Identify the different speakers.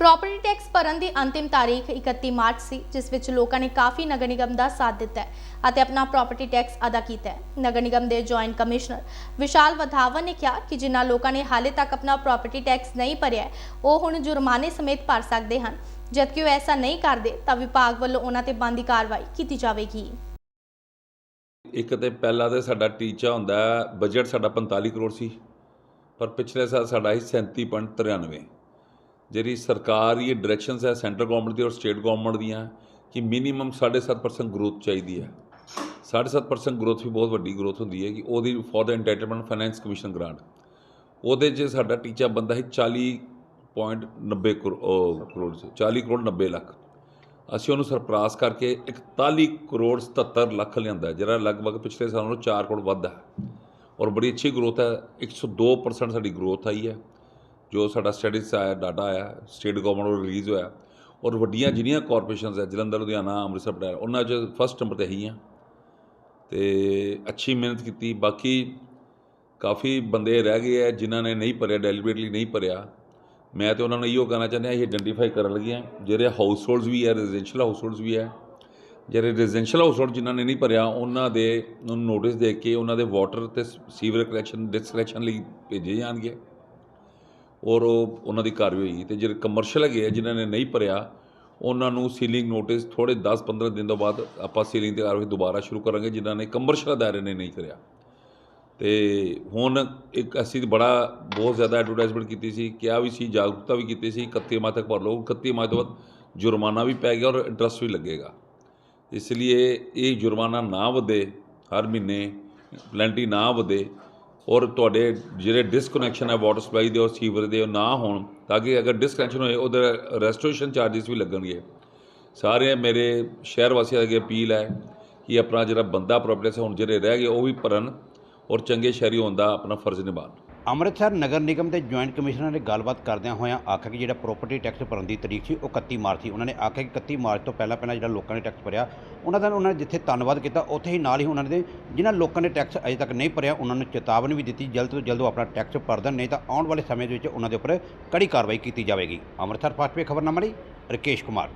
Speaker 1: Property tax ਭਰਨ ਦੀ ਅੰਤਿਮ ਤਾਰੀਖ 31 ਮਾਰਚ ਸੀ, ਜਿਸ ਵਿੱਚ ਲੋਕਾਂ ਨੇ ਕਾਫੀ ਨਗਰ ਨਿਗਮ ਦਾ ਸਾਥ ਦਿੱਤਾ ਹੈ ਅਤੇ ਆਪਣਾ ਪ੍ਰਾਪਰਟੀ ਟੈਕਸ ਅਦਾ ਕੀਤਾ ਹੈ। ਨਗਰ ਨਿਗਮ ਦੇ ਜੁਆਇੰਟ ਕਮਿਸ਼ਨਰ ਵਿਸ਼ਾਲ ਵਧਾਵਨ ਨੇ ਕਿਹਾ ਕਿ ਜਿਨ੍ਹਾਂ ਲੋਕਾਂ ਨੇ ਹਾਲੇ ਤੱਕ ਆਪਣਾ ਪ੍ਰਾਪਰਟੀ ਟੈਕਸ ਨਹੀਂ ਭਰਿਆ ਉਹ ਹੁਣ ਜੁਰਮਾਨੇ ਸਮੇਤ ਭਰ ਸਕਦੇ ਹਨ। ਜਦਕਿ ਉਹ ਐਸਾ ਨਹੀਂ ਕਰਦੇ, ਤਾਂ ਵਿਭਾਗ ਵੱਲੋਂ ਉਹਨਾਂ ਤੇ ਬਣਦੀ ਕਾਰਵਾਈ ਕੀਤੀ ਜਾਵੇਗੀ।
Speaker 2: ਇੱਕ ਤੇ ਪਹਿਲਾ ਤੇ ਸਾਡਾ ਟੀਚਾ ਹੁੰਦਾ ਹੈ ਬਜਟ ਸਾਡਾ 45 ਕਰੋੜ ਸੀ, ਪਰ ਪਿਛਲੇ ਸਾਲ ਸਾਡਾ ਸੀ 37.93 ਜਿਹੜੀ ਸਰਕਾਰ ਦੀ ਡਾਇਰੈਕਸ਼ਨਸ ਹੈ ਸੈਂਟਰ ਗਵਰਨਮੈਂਟ ਦੀ ਔਰ ਸਟੇਟ ਗਵਰਨਮੈਂਟ ਦੀਆਂ ਕਿ ਮਿਨੀਮਮ 7.5% ਗਰੋਥ ਚਾਹੀਦੀ ਹੈ। 7.5% ਗਰੋਥ ਵੀ ਬਹੁਤ ਵੱਡੀ ਗਰੋਥ ਹੁੰਦੀ ਹੈ ਕਿ ਉਹਦੀ for the entertainment finance commission grant ਉਹਦੇ 'ਚ ਸਾਡਾ ਟੀਚਾ ਬੰਦਾ ਹੈ 40.90 ਕਰੋ- ਕਰੋੜ ਸੀ 40 ਕਰੋੜ 90 ਲੱਖ। ਅਸੀਂ ਉਹਨੂੰ ਸਰਪ੍ਰਾਸ ਕਰਕੇ 41 ਕਰੋੜ 77 ਲੱਖ ਲਿਆਂਦਾ ਜਿਹੜਾ ਲਗਭਗ ਪਿਛਲੇ ਸਾਲ ਨਾਲੋਂ 4 ਕਰੋੜ ਵੱਧ ਹੈ। ਔਰ ਬੜੀ ਅੱਛੀ ਗਰੋਥ ਹੈ 102% ਸਾਡੀ ਗਰੋਥ ਆਈ ਹੈ। ਜੋ ਸਾਡਾ ਸਟੱਡੀਜ਼ ਆਇਆ ਡਾਟਾ ਆਇਆ ਸਟੇਟ ਗਵਰਨਮੈਂਟ ਵੱਲੋਂ ਰਿਲੀਜ਼ ਹੋਇਆ, ਔਰ ਵੱਡੀਆਂ ਜਿਹੜੀਆਂ ਕਾਰਪੋਰੇਸ਼ਨਸ ਹੈ, ਜਲੰਧਰ, ਲੁਧਿਆਣਾ, ਅੰਮ੍ਰਿਤਸਰ, ਪਟਿਆਲਾ, ਉਹਨਾਂ 'ਚ ਫਸਟ ਨੰਬਰ ਤੇ ਹੀ। ਆ ਤੇ ਅੱਛੀ ਮਿਹਨਤ ਕੀਤੀ, ਬਾਕੀ ਕਾਫੀ ਬੰਦੇ ਰਹਿ ਗਏ ਹੈ, ਜਿਨ੍ਹਾਂ ਨੇ ਨਹੀਂ ਭਰਿਆ ਡੈਲੀਬਰੇਟਲੀ ਨਹੀਂ ਭਰਿਆ। ਮੈਂ ਤੇ ਉਹਨਾਂ ਨੂੰ ਇਹੋ ਕਹਿਣਾ ਚਾਹੁੰਦਾ ਇਹ ਆਈਡੈਂਟੀਫਾਈ ਕਰਨ ਲੱਗੇ ਹਾਂ। ਜਿਹੜੇ ਹਾਊਸ ਹੋਲਡਸ ਵੀ ਹੈ ਰੈਜ਼ੀਡੈਂਸ਼ੀਅਲ ਹਾਊਸ ਹੋਲਡਸ ਵੀ ਹੈ, ਜਿਹੜੇ ਰੈਜ਼ੀਡੈਂਸ਼ੀਅਲ ਹਾਊਸ ਹੋਲਡ ਜਿਨ੍ਹਾਂ ਨੇ ਨਹੀਂ ਭਰਿਆ, ਉਹਨਾਂ ਦੇ ਨੂੰ ਨੋਟਿਸ ਦੇ ਕੇ, ਉਹਨਾਂ ਦੇ ਵਾਟਰ ਤੇ ਸੀਵਰ ਕਨੈਕਸ਼ਨ ਡਿਸਕਨੈਕਸ਼ਨ ਲਈ ਭੇਜੇ ਜਾਣਗੇ। ਔਰ ਉਹ ਉਹਨਾਂ ਦੀ ਕਾਰਵਾਈ ਹੋਈ ਤੇ ਜਿਹੜੇ ਕਮਰਸ਼ੀਅਲ ਹੈਗੇ ਆ, ਜਿਨ੍ਹਾਂ ਨੇ ਨਹੀਂ ਭਰਿਆ, ਉਹਨਾਂ ਨੂੰ ਸੀਲਿੰਗ ਨੋਟਿਸ ਥੋੜੇ 10-15 ਦਿਨ ਤੋਂ ਬਾਅਦ ਆਪਾਂ ਸੀਲਿੰਗ ਦੀ ਕਾਰਵਾਈ ਦੁਬਾਰਾ ਸ਼ੁਰੂ ਕਰਾਂਗੇ, ਜਿਨ੍ਹਾਂ ਨੇ ਕਮਰਸ਼ੀਅਲ ਦਾਇਰੇ ਨੇ ਨਹੀਂ ਕਰਿਆ ਤੇ ਹੁਣ ਇੱਕ ਅਸੀਂ ਬੜਾ, ਬਹੁਤ ਜ਼ਿਆਦਾ ਐਡਵਰਟਾਈਜ਼ਮੈਂਟ ਕੀਤੀ ਸੀ, ਕਿਹਾ ਵੀ ਸੀ, ਜਾਗਰੂਕਤਾ ਵੀ ਕੀਤੀ ਸੀ 31 ਮਾਹ ਤੱਕ ਭਰ ਲਓ 31 ਮਾਹ ਤੋਂ ਬਾਅਦ ਜੁਰਮਾਨਾ ਵੀ ਪੈ ਗਿਆ ਔਰ ਇੰਟਰਸਟ ਵੀ ਲੱਗੇਗਾ। ਇਸ ਲਈ ਇਹ ਜੁਰਮਾਨਾ ਨਾ ਵਧੇ, ਹਰ ਮਹੀਨੇ ਪਲੈਂਟੀ ਨਾ ਵਧੇ ਔਰ ਤੁਹਾਡੇ ਜਿਹੜੇ ਡਿਸਕਨੈਕਸ਼ਨ ਹੈ ਵਾਟਰ ਸਪਲਾਈ ਦੇ ਔਰ ਸੀਵਰ ਦੇ, ਉਹ ਨਾ ਹੋਣ, ਤਾਂ ਕਿ ਅਗਰ ਡਿਸਕਨੈਕਸ਼ਨ ਹੋਏ, ਉਹਦੇ ਰੈਸਟੋਰੇਸ਼ਨ ਚਾਰजेस ਵੀ ਲੱਗਣਗੇ। ਸਾਰੇ ਮੇਰੇ ਸ਼ਹਿਰ ਵਾਸੀਆਂ ਅੱਗੇ ਅਪੀਲ ਹੈ ਕਿ ਆਪਣਾ ਜਿਹੜਾ ਬੰਦਾ ਪ੍ਰੋਪਰਟੀ ਹੁਣ ਜਿਹੜੇ ਰਹਿ ਗਏ, ਉਹ ਵੀ ਭਰਨ ਔਰ ਚੰਗੇ ਸ਼ਹਿਰੀ ਹੋਣ ਦਾ ਆਪਣਾ ਫਰਜ਼ ਨਿਭਾਉਣ।
Speaker 3: ਅੰਮ੍ਰਿਤਸਰ ਨਗਰ ਨਿਗਮ ਦੇ ਜੁਆਇੰਟ ਕਮਿਸ਼ਨਰ ਨੇ ਗੱਲਬਾਤ ਕਰਦਿਆਂ ਹੋਇਆਂ ਆਖਿਆ ਕਿ ਜਿਹੜਾ ਪ੍ਰਾਪਰਟੀ ਟੈਕਸ ਭਰਨ ਦੀ ਤਰੀਕ ਸੀ, ਉਹ 31 ਮਾਰਚ ਸੀ। ਉਹਨਾਂ ਨੇ ਆਖਿਆ ਕਿ 31 ਮਾਰਚ ਤੋਂ ਪਹਿਲਾਂ ਪਹਿਲਾਂ ਜਿਹੜਾ ਲੋਕਾਂ ਨੇ ਟੈਕਸ ਭਰਿਆ, ਉਹਨਾਂ ਦਾ ਉਹਨਾਂ ਨੇ ਜਿੱਥੇ ਧੰਨਵਾਦ ਕੀਤਾ, ਉੱਥੇ ਹੀ ਨਾਲ ਹੀ ਉਹਨਾਂ ਨੇ ਜਿਨ੍ਹਾਂ ਲੋਕਾਂ ਨੇ ਟੈਕਸ ਅਜੇ ਤੱਕ ਨਹੀਂ ਭਰਿਆ, ਉਹਨਾਂ ਨੂੰ ਚੇਤਾਵਨੀ ਵੀ ਦਿੱਤੀ, ਜਲਦ ਤੋਂ ਜਲਦ ਉਹ ਆਪਣਾ ਟੈਕਸ ਭਰ ਦੇਣ, ਨਹੀਂ ਤਾਂ ਆਉਣ ਵਾਲੇ ਸਮੇਂ ਦੇ ਵਿੱਚ ਉਹਨਾਂ ਦੇ ਉੱਪਰ ਕੜੀ ਕਾਰਵਾਈ ਕੀਤੀ ਜਾਵੇਗੀ। ਅੰਮ੍ਰਿਤਸਰ ਫਾਸਟ ਖਬਰ ਨੰਬਰ ਲਈ ਰਕੇਸ਼ ਕੁਮਾਰ।